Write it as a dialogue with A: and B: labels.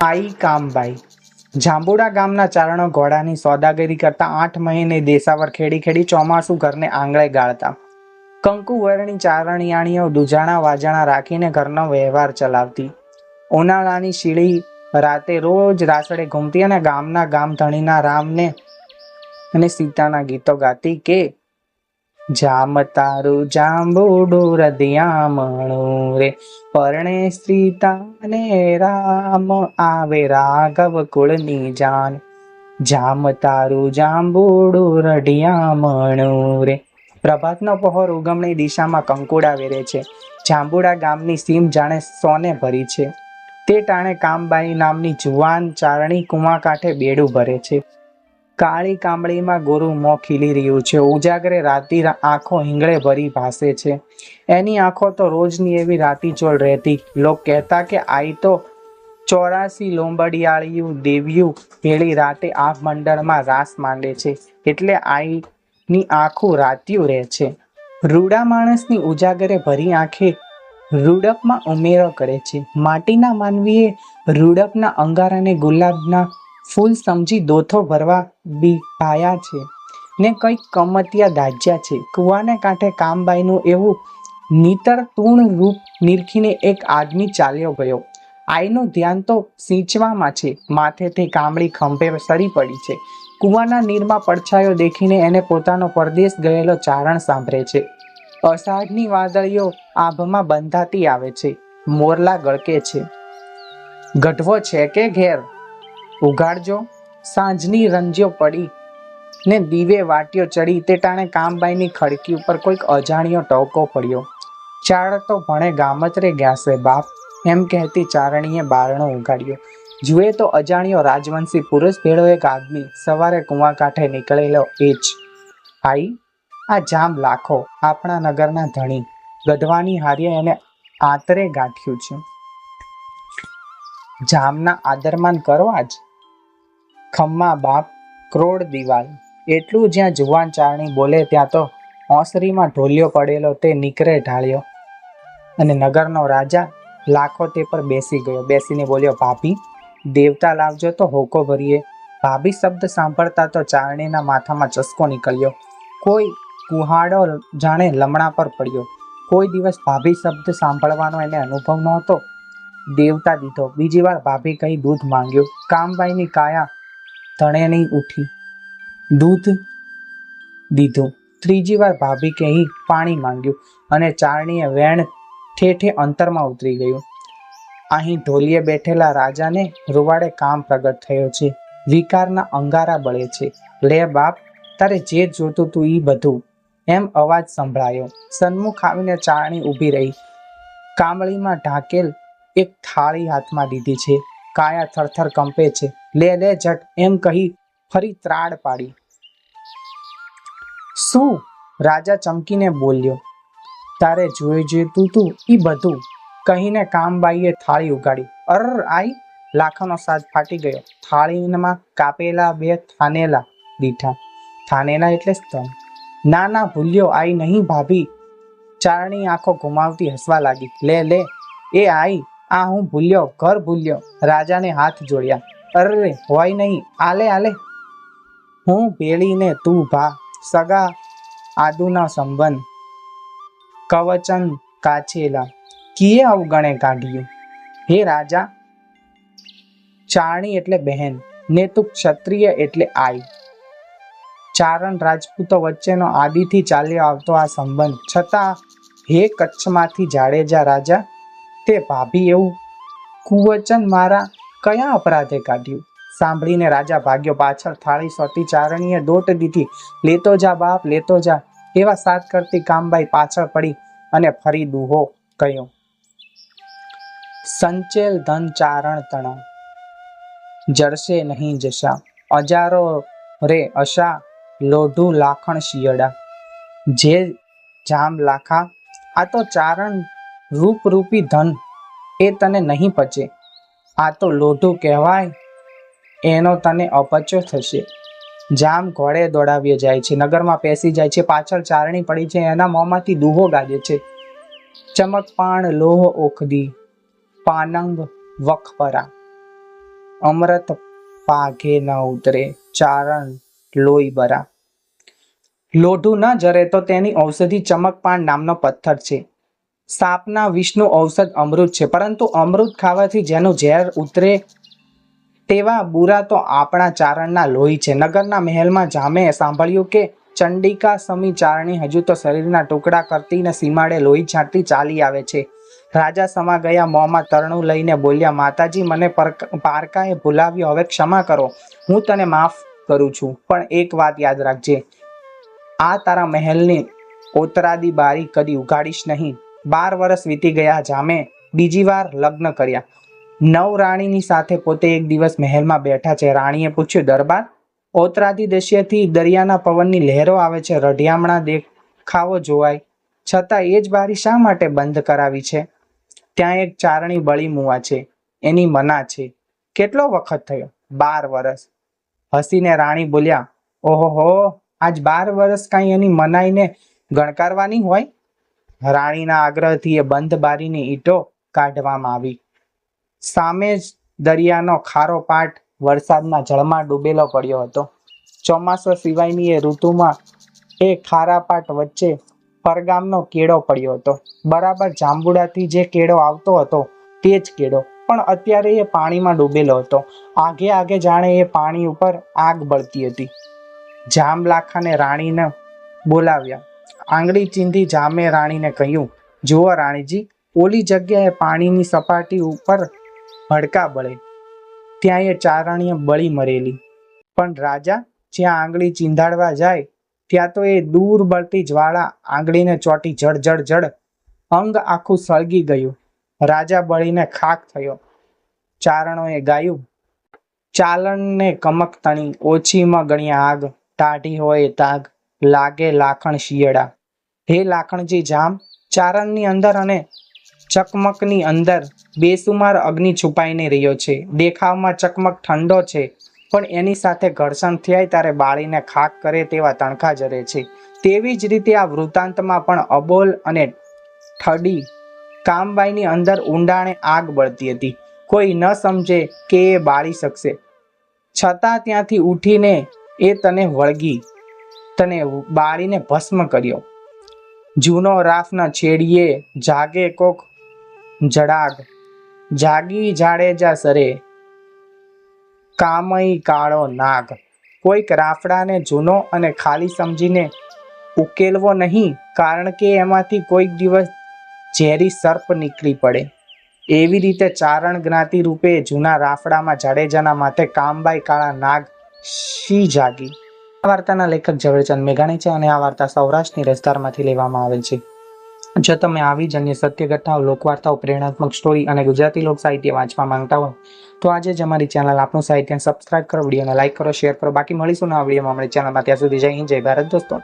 A: આઈ કામભાઈ જાંબુડા ગામના ચારણો ઘોડાની સોદાગરી કરતા આઠ મહિને દેસાવર ખેડી ખેડી ચોમાસું ઘરને આંગળે ગાળતા. કંકુ, વરણી, ચારણિયાણીઓ દુજાણા વાજાણા રાખીને ઘરનો વ્યવહાર ચલાવતી. ઉનાળાની શીળી રાતે રોજ રાસડે ઘૂમતી અને ગામના ગામ ધણીના રામને અને સીતાના ગીતો ગાતી કે જામ તારું જાંબુડું રદિયામણું રે. પરણે સીતાને રામ, આવે રાઘવ કુળની જાન. જામ તારું જાંબુડું રઢિયામણું રે. પ્રભાતનો પહોર ઉગમણી દિશામાં કંકુડા વેરે છે. જાંબુડા ગામની સીમ જાણે સોને ભરી છે. તે ટાણે કામબાઈ નામની જુવાન ચારણી કુવા કાંઠે બેડું ભરે છે. કાળી કામળીમાં ગુરુ મોં ખીલી રહ્યું છે. ઉજાગરે રાતી આંખો હિંગળે ભરી ભાસે છે. એની આંખો તો રોજની એવી રાતી ચોળ રહેતી. લોક કહેતા કે આઈ તો ચોરાસી લોંબડિયાળિયું દેવ્યું ભેળી રાતે આ મંડળમાં રાસ માંડે છે. એટલે આઈની આંખું રાત્યું રહે છે. રૂડા માણસની ઉજાગરે ભરી આંખે રૂડપમાં ઉમેરો કરે છે. માટીના માનવીએ રૂડપના અંગારાને ગુલાબના ફૂલ સમજી દોથો ભરવા બી ભાયા છે ને કંઈક કમતિયા દાજ્યા છે. કુવાને કાંઠે કામબાઈનું એવું નીતર તૂણ રૂપ નિરખીને એક આદમી ચાલ્યો ગયો. આઈનું ધ્યાન તો સિંચવામાં છે. માથેથી કામળી ખંભે સરી પડી છે. કુવાના નીરમાં પડછાયો દેખીને એને પોતાનો પરદેશ ગયેલો ચારણ સાંભળે છે. અષાઢની વાદળીઓ આભમાં બંધાતી આવે છે. મોરલા ગળકે છે. ગઢવો છે કે ઘેર? ઉગાડજો. સાંજની રંજ્યો પડી ને દીવે વાટ્યો ચડી તે ટાણે કામબાઈની ખડકી ઉપર કોઈક અજાણ્યો ટોકો પડ્યો. ચાળ તો ભણે ગામતરે ગયા બાપ. એમ કહેતી ચારણીએ બારણો ઉગાડ્યો. જુએ તો અજાણ્યો રાજવંશી પુરુષ ભેળો એક આદમી સવારે કુવા કાંઠે નીકળેલો એ જ. આઈ, આ જામ લાખો આપણા નગરના ધણી. ગઢવાની હારીએ એને આતરે ગાંઠ્યું છે. જામના આદરમાન કરવા જ ખમ્મા બાપ, ક્રોડ દિવાલ. એટલું જ્યાં જુવાન ચારણી બોલે ત્યાં તો ઓસરીમાં ઢોલિયો પડેલો તે નીકળે ઢાળ્યો. અને નગરનો રાજા લાખો તે પર બેસી ગયો. બેસીને બોલ્યો, ભાભી, દેવતા લાવજો તો હોકો ભરીએ. ભાભી શબ્દ સાંભળતા તો ચારણીના માથામાં ચસ્કો નીકળ્યો. કોઈ કુહાડો જાણે લમણા પર પડ્યો. કોઈ દિવસ ભાભી શબ્દ સાંભળવાનો એને અનુભવ નહોતો. દેવતા દીધો. બીજી વાર ભાભી કંઈ દૂધ માંગ્યું. કામબાઈની કાયા તણે નહીં ઉઠી. દૂધ દીધું. ત્રીજી વાર ભાભી કહી પાણી માંગ્યું અને ચારણીએ વેણ ઠેઠે અંતરમાં ઉતરી ગયું. અહીં ઢોલીએ બેઠેલા રાજાને રૂવાડે કામ પ્રગટ થયો છે. વિકારના અંગારા બળે છે. લે બાપ, તારે જે જોતું તું એ બધું. એમ અવાજ સંભળાયો. સન્મુખ આવીને ચારણી ઊભી રહી. કામળીમાં ઢાકેલ એક થાળી હાથમાં દીધી છે. કાયા થરથર કંપે છે. લે લે જટ, એમ કહી ફરી ત્રાડ પાડી. શું? રાજા ચમકીને બોલ્યો, તારે જોઈ જોઈતું તું એ બધું. કહીને કામબાઈએ થાળી ઉગાડી. અર, આઈ, લાખાનો સાજ ફાટી ગયો. થાળીમાં કાપેલા બે થાનેલા દીઠા. થાનેલા એટલે સ્તન. ના ના, ભૂલ્યો, આઈ નહીં ભાભી. ચારણી આંખો ઘુમાવતી હસવા લાગી. લે લે, એ આઈ, આ હું ભૂલ્યો, ઘર ભૂલ્યો. રાજાને હાથ જોડ્યા. અરે હોય નહીં. આલે આલે. હું ભેળીને તું ભા. સગા, આદુના સંબંધ. કવચન કાચેલા કીએ અવગણે કાઢ્યું? હે રાજા ચારણી એટલે બહેન, ને તું ક્ષત્રિય એટલે આઈ. ચારણ રાજપૂતો વચ્ચેનો આદિથી ચાલ્યો આવતો આ સંબંધ. છતાં, હે કચ્છમાંથી જાડેજા રાજા, તે ભાભી એવું? કુવચન મારા કયા અપરાધે કાઢ્યું? સાંભળીને રાજા ભાગ્યો પાછળ થાળી સોતી ચારણીએ દોટ દીધી. લેતો જા બાપ, લેતો જા. એવા સાત કરતી કામબાઈ પાછળ પડી અને ફરી દુહો કહ્યો સંચેલ ધન ચારણ તણા જરશે નહીં જશા. અજારો રે અશા, લોઢું લાખણ શિયડા. જે જામ લાખા, આ તો ચારણ રૂપરૂપી ધન, એ તને નહીં પચે. આ તો લોઢું કહેવાય. એનો તને અપચો થશે. જામ ઘોડે દોડાવ્યો જાય છે. નગરમાં પેસી જાય છે. પાછળ ચારણી પડી છે. એના મોંમાંથી દુહો ગાજે છે. ચમકપાણ લોહ ઓખદી, પાનંગ વખપરા. અમૃત પાઘે ન ઉતરે. ચારણ લોહી બરા. લોઢું ન જરે તો તેની ઔષધિ ચમકપાણ નામનો પથ્થર છે. સાપના વિષનું ઔષધ અમૃત છે. પરંતુ અમૃત ખાવાથી જેનું ઝેર ઉતરે તેવા બુરા તો આપણા ચારણના લોહી છે. નગરના મહેલમાં જામે સાંભળ્યું કે ચંડિકા સમી ચારણી હજુ તો શરીરના ટુકડા કરતી ને સીમાડે લોહી છાંટતી ચાલી આવે છે. રાજા સમા ગયા મોંમાં તરણું લઈને બોલ્યા, માતાજી, મને પરક- પારકાએ ભૂલાવ્યો, હવે ક્ષમા કરો. હું તને માફ કરું છું. પણ એક વાત યાદ રાખજે. આ તારા મહેલની ઓતરાદી બારી કદી ઉગાડીશ નહીં. બાર વર્ષ વીતી ગયા જામે બીજી વાર લગ્ન કર્યા. નવ રાણીની સાથે પોતે એક દિવસ મહેલમાં બેઠા છે. રાણીએ પૂછ્યું, દરબાર ઓતરાદી દશ્યથી દરિયાના પવનની લહેરો આવે છે. રઢિયામણા દેખાવો જોવાય. છતાં એ જ બારી શા માટે બંધ કરાવી છે? ત્યાં એક ચારણી બળી મુવા છે. એની મના છે. કેટલો વખત થયો? બાર વર્ષ હસીને રાણી બોલ્યા ઓહો આજ બાર વર્ષ કાંઈ એની મનાઈને ગણકારવાની હોય? રાણીના આગ્રહથી એ બંધ બારીની ઈંટો કાઢવામાં આવી. સામે જ દરિયાનો ખારો પાટ વરસાદના જળમાં ડૂબેલો પડ્યો હતો. ચોમાસા સિવાયની એ ઋતુમાં એ ખારા પાટ વચ્ચે પરગામનો કેળો પડ્યો હતો. બરાબર જાંબુડાથી જે કેળો આવતો હતો તે જ કેળો, પણ અત્યારે એ પાણીમાં ડૂબેલો હતો. આગે આગે જાણે એ પાણી ઉપર આગ બળતી હતી. જામ લાખાને રાણીને બોલાવ્યા. આંગળી ચીંધી જામે રાણીને કહ્યું, જુઓ રાણીજી, ઓલી જગ્યાએ પાણીની સપાટી ઉપર હડકા બળે. ત્યાં એ ચારણીએ બળી મરેલી. પણ રાજા, જ્યાં આંગળી ચીંધાડવા જાય, ત્યાં તો એ દૂર બળતી જ્વાળા આંગળીને ચોટી જડ જડ જડ અંગ આખું સળગી ગયું. રાજા બળીને ખાક થયો. ચારણોએ ગાયું, ચાલણને કમક તણી, ઓછીમાં ગણ્યા આગ, ટાઢી હોય તાગ, લાગે લાખણ શિયળા હે લાખણજી જામ, ચારણની અંદર અને ચકમકની અંદર બેસુમાર અગ્નિ છુપાઈને રહ્યો છે. દેખાવમાં ચકમક ઠંડો છે, પણ એની સાથે ઘર્ષણ થાય ત્યારે બાળીને ખાક કરે તેવા તણખા જરે છે. તેવી જ રીતે આ વૃત્તાંતમાં પણ અબોલ અને ઠડી કામબાઈની અંદર ઊંડાણે આગ બળતી હતી. કોઈ ન સમજે કે એ બાળી શકશે. છતાં ત્યાંથી ઉઠીને એ તને વળગી, તને બાળીને ભસ્મ કર્યો. જૂનો રાફના છેડીએ જાગે કોક જડાગ. જાગી જાડેજા સરે, કામઈ કાળો નાગ. કોઈક રાફડાને જૂનો અને ખાલી સમજીને ઉકેલવો નહીં, કારણ કે એમાંથી કોઈક દિવસ ઝેરી સર્પ નીકળી પડે. એવી રીતે ચારણ જ્ઞાતિ રૂપે જૂના રાફડામાં જાડેજાના માથે કામબાઈ કાળા નાગ શી જાગી? વાર્તાના લેખક ઝવેરચંદ મેઘાણી છે અને આ વાર્તા સૌરાષ્ટ્રની રસધારમાંથી લેવામાં આવેલ છે. જો તમે આવી જ અન્ય સત્ય ઘટનાઓ લોકવાર્તાઓ, પ્રેરણાત્મક સ્ટોરી અને ગુજરાતી લોક સાહિત્ય વાંચવા માંગતા હોય તો આજે જ અમારી ચેનલ આપણું સાહિત્ય સબસ્ક્રાઇબ કરો, વિડીયોને લાઇક કરો શેર કરો. બાકી મળીશું ના વિડીયોમાં. અમારી ચેનલમાં ત્યાં સુધી જય હિન્દ, જય ભારત, દોસ્તો.